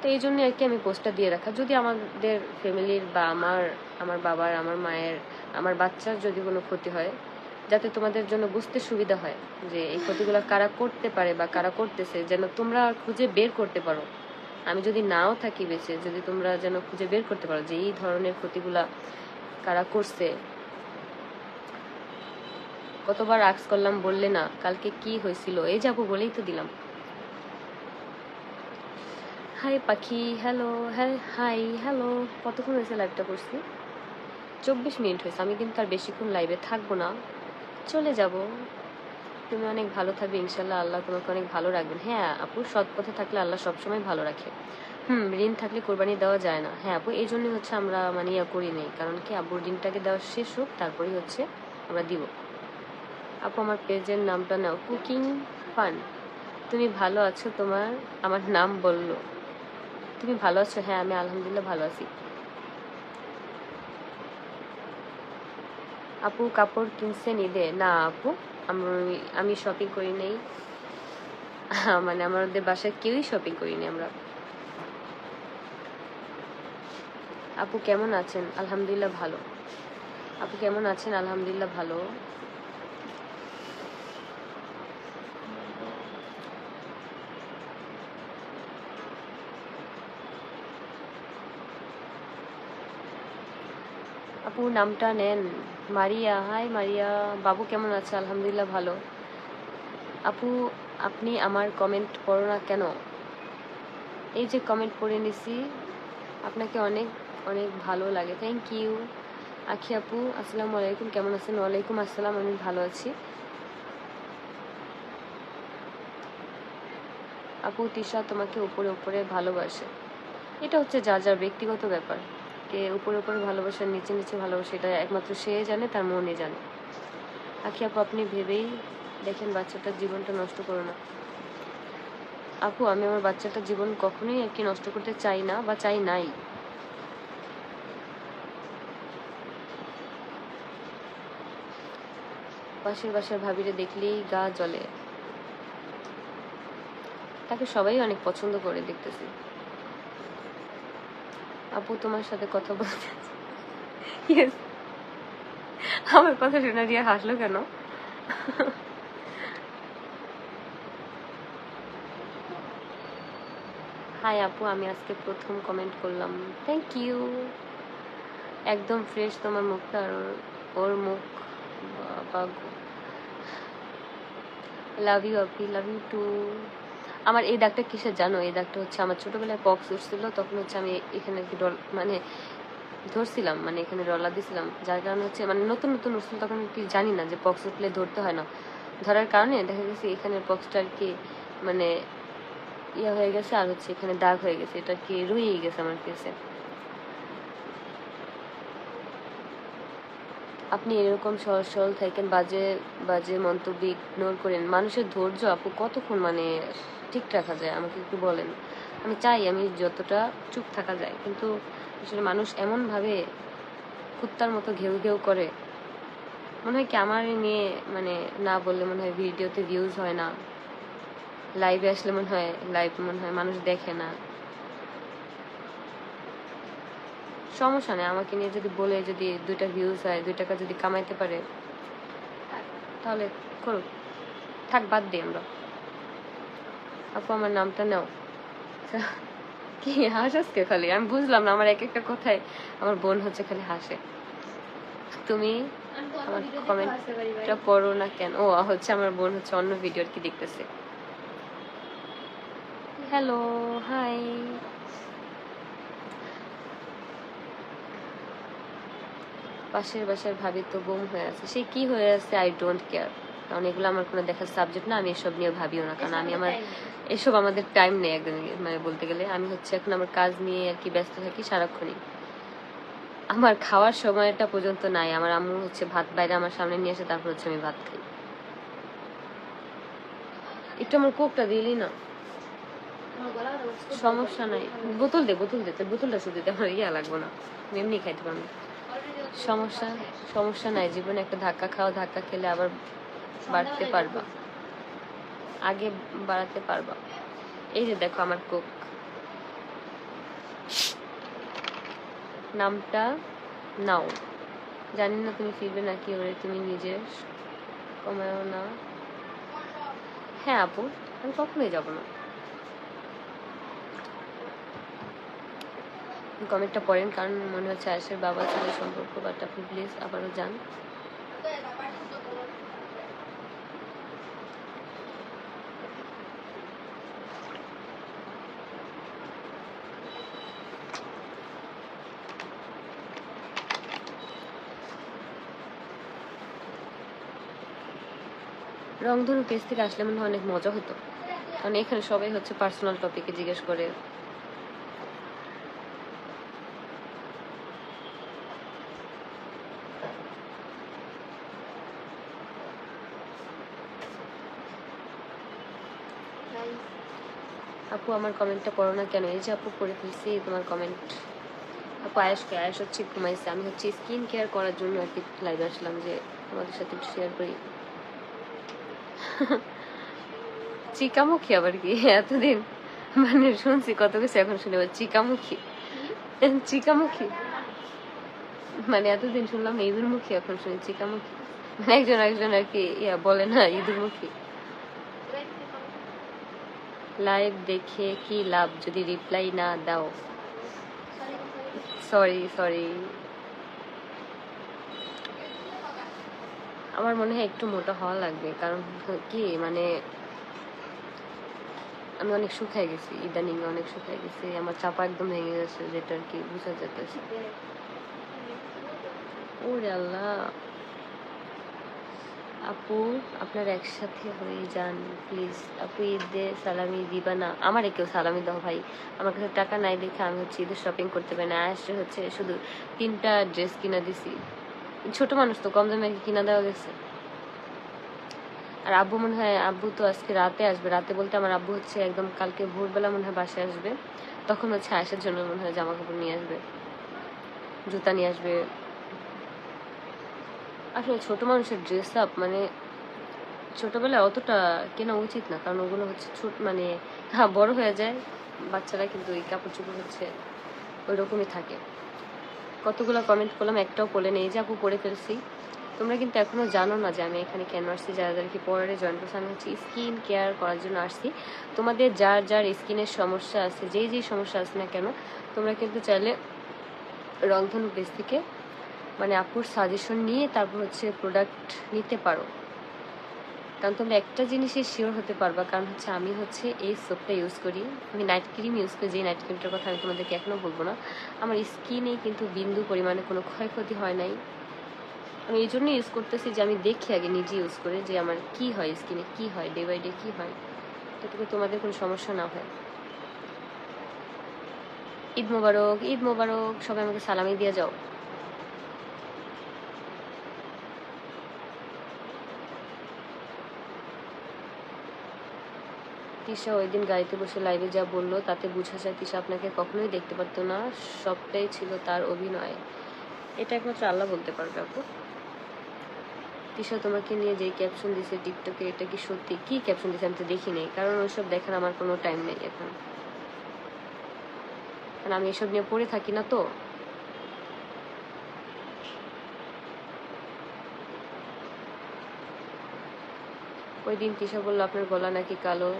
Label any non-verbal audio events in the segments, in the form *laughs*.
তো এই জন্য আর কি আমি পোস্টটা দিয়ে রাখা। যদি আমাদের ফ্যামিলির বা আমার আমার বাবার, আমার মায়ের, আমার বাচ্চার যদি কোনো ক্ষতি হয়, যাতে তোমাদের জন্য বুঝতে সুবিধা হয় যে এই ক্ষতিগুলো কারা করতে পারে বা কারা করতেছে, যেন তোমরা খুঁজে বের করতে পারো। আমি যদি নাও থাকি বেঁচে, যদি তোমরা যেন খুঁজে বের করতে পারো যে এই ধরনের ক্ষতিগুলা কারা করছে। কতবার আক্স করলাম, বললে না, কালকে কি হয়েছিল? এই যাব বলেই তো দিলাম। হাই পাখি, হ্যালো হ্যাঁ হাই, হ্যালো। কতক্ষণ হয়েছে লাইভটা করছি? চব্বিশ মিনিট হয়েছে, আমি কিন্তু আর বেশিক্ষণ লাইভে থাকব না। চলে যাব। তুমি অনেক ভালো থাকবে, ইনশাল্লাহ আল্লাহ তোমাকে অনেক ভালো রাখবেন। হ্যাঁ আপু, সৎ পথে থাকলে আল্লাহ সবসময় ভালো রাখে। হুম, ঋণ থাকলে কোরবানি দেওয়া যায় না। হ্যাঁ আপু, এই জন্যই হচ্ছে আমরা মানে ইয়া করি নেই। কারণ কি আব্বুর ঋণটাকে দেওয়া শেষ হোক, তারপরেই হচ্ছে আমরা দিব। আপু, আমার পেজের নামটা নাও। Cooking fun. তুমি ভালো আছো, তোমার, আমার নাম বলল। তুমি ভালো আছো? হ্যাঁ আমি আলহামদুলিল্লাহ ভালো আছি। আপু কাপড় কিনছেন ঈদে? না আপু আমি শপিং করি নেই। *laughs* মানে আমাদের বাসায় কেউই শপিং করিনি আমরা। আপু কেমন আছেন? আলহামদুলিল্লাহ ভালো। আপু কেমন আছেন? আলহামদুলিল্লাহ ভালো। আপু নামটা নেন। মারিয়া, হাই মারিয়া, বাবু কেমন আছে? আলহামদুলিল্লাহ ভালো। আপু, আপনি আমার কমেন্ট পড়ো না কেন? এই যে কমেন্ট পড়ে নিছি, আপনাকে অনেক অনেক ভালো লাগে। থ্যাংক ইউ আখি আপু, আসসালামু আলাইকুম। কেমন আছেন? ওয়ালাইকুম আসসালাম। আমি ভালো আছি। আপু, তিশা তোমাকে উপরে উপরে ভালোবাসে। এটা হচ্ছে যা যার ব্যক্তিগত ব্যাপার। কে উপরে উপরে ভালোবাসে নিচে নিচে ভালোবাসে, এটা একমাত্র সে জানে, তার মনে জানে। আখি আপু, আপনি ভেবেই দেখেন বাচ্চাটার জীবনটা নষ্ট করো না। আপু, আমি আমার বাচ্চাটার জীবন কখনোই আর কি নষ্ট করতে চাই না বা চাই নাই। পাশের বাসার ভাবিরে দেখলেই গা জ্বলে। তাকে সবাই অনেক পছন্দ করে দেখতেছি। আপু তোমার সাথে কথা বলতে. আমার কথা শুনে দিয়ে হাসলো কেন? হাই আপু, আমি আজকে প্রথম কমেন্ট করলাম। থ্যাংক ইউ একদম ফ্রেশ তোমার মুখটা আর ওর মুখ। Love you Api love you two আমার এই দাগটা কিসের জানো? এই দাগটা হচ্ছে আমার ছোটবেলায় পক্স উঠছিল, তখন হচ্ছে আমি এখানে আর কি ডল মানে ধরছিলাম মানে এখানে রলা দিছিলাম। যার কারণে হচ্ছে মানে নতুন নতুন উঠছিল, তখন কি জানি না যে পক্স উঠলে ধরতে হয় না। ধরার কারণে দেখা গেছে এখানে পক্সটা আর কি মানে ইয়ে হয়ে গেছে আর হচ্ছে এখানে দাগ হয়ে গেছে। এটা কি রয়েই গেছে আমার কেসে আপনি এরকম সহজ সরল থাকেন, বাজে বাজে মন্তব্য ইগনোর করেন। মানুষের ধৈর্য আপু কতক্ষণ মানে ঠিক রাখা যায়? আমাকে একটু বলেন। আমি চাই আমি যতটা চুপ থাকা যায়, কিন্তু আসলে মানুষ এমনভাবে কুত্তার মতো ঘেউ ঘেউ করে। মনে হয় কি আমার নিয়ে মানে না বললে মনে হয় ভিডিওতে ভিউজ হয় না। লাইভে আসলে মনে হয় লাইভ মনে হয় মানুষ দেখে না। সমস্যা নেই আমাকে নিয়ে যদি বলে যদি দুইটা ভিউজ হয় দুই টাকা যদি কামাইতে পারে তাহলে করুক। থাক বাদ দিই আমরা। আপু আমার নামটা নাও। কি হাসাসকে খালি? আমি বুঝলাম না আমার এক একটা কথায় আমার বোন হচ্ছে খালি হাসে। তুমি আমার কমেন্টটা পড়ো না কেন? ও হচ্ছে আমার বোন হচ্ছে অন্য ভিডিও আর কি দেখতেছে। হ্যালো হাই পাশের বাসার ভাবি তো বোম হয়ে আছে। সে কি হয়ে আছে আই ডোন্ট কেয়ার কারণ এগুলো আমার কোনো দেখার সাবজেক্ট না আমি এসব নিয়ে ভাবিও না। কারণ আমি আমার এসব আমাদের টাইম নেই একদম মানে বলতে গেলে। আমি হচ্ছে এখন আমার কাজ নিয়ে আর কি ব্যস্ত থাকি সারাক্ষণই। আমার খাওয়ার সময়টা পর্যন্ত নাই। আমার আম্মু হচ্ছে ভাত বাইরে আমার সামনে নিয়ে এসে তারপর হচ্ছে আমি ভাত খাই। একটু আমার কোকটা দিলি না? সমস্যা নাই। বোতল দে বোতল দে। তোর বোতলটা শুধু দে আমার ইয়া লাগবে না। এমনি খাইতে পারব সমস্যা সমস্যা নাই। জীবনে একটা ধাক্কা খাও, ধাক্কা খেলে আবার বাড়তে পারবা। আগে বাড়াতে পারবা। এই যে দেখো আমার কোক। নামটা নাও। জানি না তুমি ফিরবে নাকি ওরে তুমি নিজে কমাও না। হ্যাঁ আপু, আমি কখনোই যাব না। কমেন্টটা পড়েন, কারণ মনে হচ্ছে আয়েশের বাবা ছেলে সম্পর্ক বাট আপনি প্লিজ আবারও যান। রংধনু পেজ থেকে আসলে মনে হয় অনেক মজা হতো। কারণ এখানে সবাই হচ্ছে পার্সোনাল টপিকে জিজ্ঞেস করে আপু, আমার কমেন্টটা পড়ো না কেন? এই যে আপু পড়ে ফেলছি তোমার কমেন্ট আপু আয়েশকে আয়েশ হচ্ছে ঘুমাইছে। আমি হচ্ছে স্কিন কেয়ার করার জন্য আর কি লাইভে আসলাম যে তোমাদের সাথে একটু শেয়ার করি। *laughs* চিকামুখী আবার কি? এতদিন মানে শুনছি কত কিছু, এখন শুনে চিকামুখী। চিকামুখী? মানে এতদিন শুনলাম ইঁদুর মুখী এখন শুনি চিকামুখী। একজন একজন আর কি ইয়া বলে না ইঁদুর মুখী লাইভ দেখে কি লাভ যদি রিপ্লাই না দাও? সরি সরি আমার মনে হয় একটু মোটা হওয়া লাগবে, কারণ কি মানে আমি অনেক শুকাই গেছি ইদানিং অনেক শুকাই গেছি, আমার চাপা একদম ভেঙে গেছে যেটা আর কি বোঝা যেতেছে ওরে আল্লাহ। আপু, আপনার একসাথে হয়ে যান প্লিজ আপু, ঈদে সালামি দিবা না। আমার কেউ সালামি দাও ভাই। আমার কাছে টাকা নাই দেখে আমি হচ্ছে ঈদের শপিং করতে পারি না। আসছে হচ্ছে শুধু তিনটা ড্রেস কিনা দিছি। ছোট মানুষ তো, কম দামে কিনা দেওয়া গেছে? আর আব্বু মনে হয়, আব্বু তো আজকে রাতে আসবে। রাতে বলতে আমার আব্বু হচ্ছে একদম কালকে ভোরবেলা মনে হয় বাসায় আসবে। তখন হচ্ছে আসার জন্য মনে হয় জামা কাপড় নিয়ে আসবে। জুতা নিয়ে আসবে। আসলে ছোট মানুষের ড্রেস আপ মানে ছোটবেলায় অতটা কেনা উচিত না, কারণ ওগুলো হচ্ছে ছোট মানে হ্যাঁ বড় হয়ে যায়, বাচ্চারা কিন্তু এই কাপড় চোপড় হচ্ছে ওই রকমই থাকে। কতগুলো কমেন্ট করলাম, একটাও পড়ে নেই যে আপু পড়ে ফেলছি। তোমরা কিন্তু এখনও জানো না যে আমি এখানে কেন আসছি, যারা যারা কি পরে জয়েন করছে, আমি হচ্ছে স্কিন কেয়ার করার জন্য আসছি। তোমাদের যার যার স্কিনের সমস্যা আছে, যেই যেই সমস্যা আছে না কেন, তোমরা কিন্তু চাইলে রংধনু পেজ থেকে মানে আপুর সাজেশন নিয়ে তারপর হচ্ছে প্রোডাক্ট নিতে পারো। কারণ তোমরা একটা জিনিসে শিওর হতে পারবা, কারণ হচ্ছে আমি হচ্ছে এই সোপটা ইউজ করি। আমি নাইট ক্রিম ইউজ করি যে নাইট ক্রিমটার কথা আমি তোমাদেরকে এখনও বলব না। আমার স্কিনে কিন্তু বিন্দু পরিমাণে কোনো ক্ষয়ক্ষতি হয় নাই। আমি এই জন্য ইউজ করতেছি যে আমি দেখি আগে, নিজে ইউজ করে যে আমার কি হয় স্কিনে কি হয় ডে বাই ডে কী হয়। যাতে তোমাদের কোনো সমস্যা না হয়। ঈদ মোবারক ঈদ মোবারক, সবাই আমাকে সালামি দিয়ে যাও। তিশা ওই দিন গাড়িতে বসে লাইভে যা বলল, তাতে বোঝা যায় তিশা আপনাকে কখনোই দেখতে পারতো না। সবটাই ছিল তার অভিনয়। এটা একমাত্র আল্লাহ বলতে পারবে আপু। তিশা তোমাকে নিয়ে যে ক্যাপশন দিছে টিকটকে এটা কি সত্যি? কি ক্যাপশন দিছে আমি তো দেখি নেই, কারণ ওইসব দেখার আমার কোনো টাইম নেই এখন। কারণ আমি এসব নিয়ে পড়ে থাকি না তো। ওই দিন তিশা বলল, আপনার গলা নাকি কালো?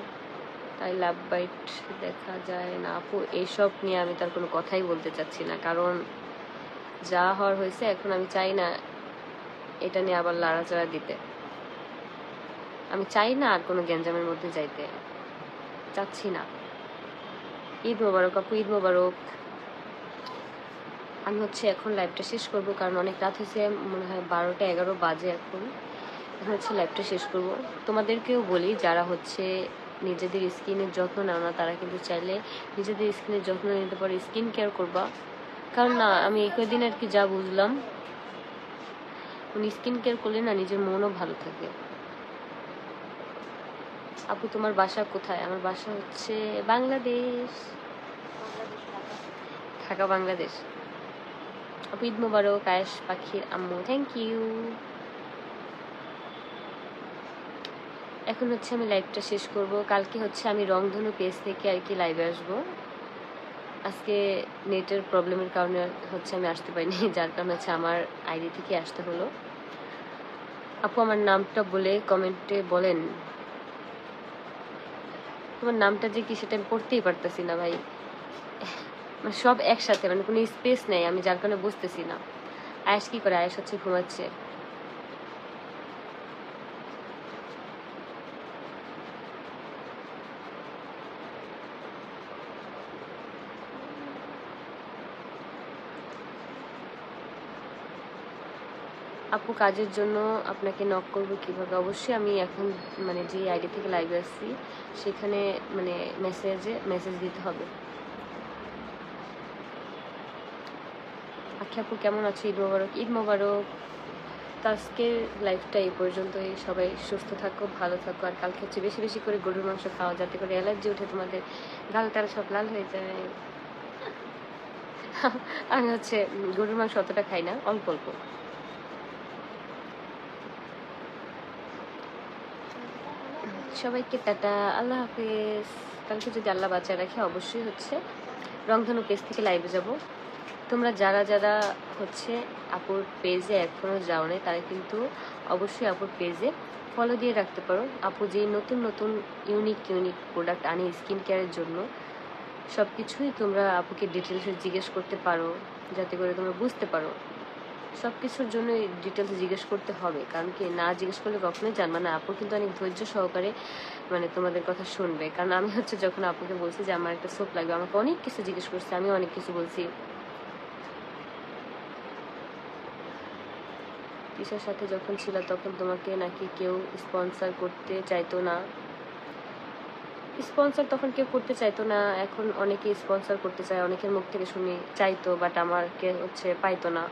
তাই লাভ বাইট দেখা যায় না। আপু এইসব নিয়ে আমি তার কোনো কথাই বলতে চাচ্ছি না। কারণ যা হওয়ার হয়েছে, এখন আমি চাই না এটা নিয়ে আবার লাড়াচাড়া দিতে। আমি চাই না আর কোনো গ্যাঞ্জামের মধ্যে যাইতে। চাচ্ছি না। ঈদ মোবারক আপু, ঈদ মোবারক। আমি হচ্ছে এখন লাইভটা শেষ করব, কারণ অনেক রাত হয়েছে, মনে হয় বারোটা এগারো বাজে এখন। এখন হচ্ছে লাইভটা শেষ করব। তোমাদেরকেও বলি, যারা হচ্ছে নিজেদের স্কিনের যত্ন নেও না, তারা কিন্তু চাইলে নিজেদের স্কিনের যত্ন নিতে পারে। স্কিন কেয়ার করবা। কারণ না, আমি এই কদিন আর কি যা বুঝলাম উনি স্কিন কেয়ার করলে না নিজের মনও ভালো থাকে। আপু, তোমার বাসা কোথায়? আমার বাসা হচ্ছে বাংলাদেশ। ঢাকা, বাংলাদেশ। আপু, ঈদ মোবারক, আয়েশ পাখির আম্মু থ্যাংক ইউ এখন হচ্ছে আমি লাইভটা শেষ করব। কালকে হচ্ছে আমি রংধনু পেজ থেকে আর কি লাইভে আসব। আজকে নেটের প্রবলেমের কারণে হচ্ছে আমি আসতে পারিনি, *laughs* যার কারণে হচ্ছে আমার আইডি থেকে আসতে হলো। আপু, আমার নামটা বলে কমেন্টে বলেন। তোমার নামটা যে কি সেটা আমি পড়তেই পারতেছি না ভাই। মানে সব একসাথে মানে কোনো স্পেস নেই, আমি যার কারণে বুঝতেছি না। আয়েস কি করে? আয়েস হচ্ছে ঘুমাচ্ছে। আপু কাজের জন্য আপনাকে নক করব কীভাবে? অবশ্যই আমি এখন মানে যে আইডি থেকে লাইভে আসছি, সেখানে মানে মেসেজে মেসেজ দিতে হবে। আচ্ছা আপু, কেমন আছো? ঈদ মোবারক। ঈদ মোবারক। আজকের লাইফটা এই পর্যন্তই। সবাই সুস্থ থাকো, ভালো থাকো। আর কালকে হচ্ছে বেশি বেশি করে গরুর মাংস খাওয়া যাতে করে অ্যালার্জি উঠে তোমাদের। গাল টাল সব লাল হয়ে যায়। আমি হচ্ছে গরুর মাংস অতটা খাই না, অল্প অল্প। সবাইকে টাটা, আল্লাহ হাফেজ। কালকে যদি আল্লাহ বাঁচায় রাখে, অবশ্যই হচ্ছে। রংধনু পেজ থেকে লাইভে যাব। তোমরা যারা যারা হচ্ছে আপুর পেজে এখনও যাও নাই তারা কিন্তু অবশ্যই আপুর পেজে ফলো দিয়ে রাখতে পারো। আপু যে নতুন নতুন ইউনিক ইউনিক প্রোডাক্ট আনে স্কিন কেয়ারের জন্য সব কিছুই তোমরা আপুকে ডিটেলসে জিজ্ঞেস করতে পারো, যাতে করে তোমরা বুঝতে পারো। সব কিছুর জন্য ডিটেলস জিজ্ঞেস করতে হবে। কারণ কি, না জিজ্ঞেস করলে কখনোই জানবে না। আপু কিন্তু অনেক ধৈর্য সহকারে মানে তোমাদের কথা শুনবে। কারণ আমি হচ্ছে যখন আপুকে বলছি যে, আমার একটা সোপ লাগবে, আমাকে অনেক কিছু জিজ্ঞেস করছে আমি অনেক কিছু বলছি। তিশার সাথে যখন ছিল, তখন তোমাকে নাকি কেউ স্পন্সর করতে চাইতো না। স্পন্সর তখন কেউ করতে চাইতো না। এখন অনেকে স্পন্সর করতে চায়, অনেকের মুখ থেকে শুনি চাইতো বাট আমাকে হচ্ছে পাইতো না।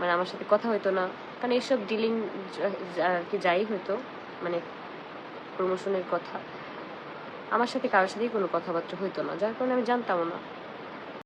মানে আমার সাথে কথা হইতো না। কারণ এইসব ডিলিং আর কি যাই হইতো মানে প্রমোশনের কথা, আমার সাথে কারোর সাথেই কোনো কথাবার্তা হইতো না। যার কারণে আমি জানতামও না।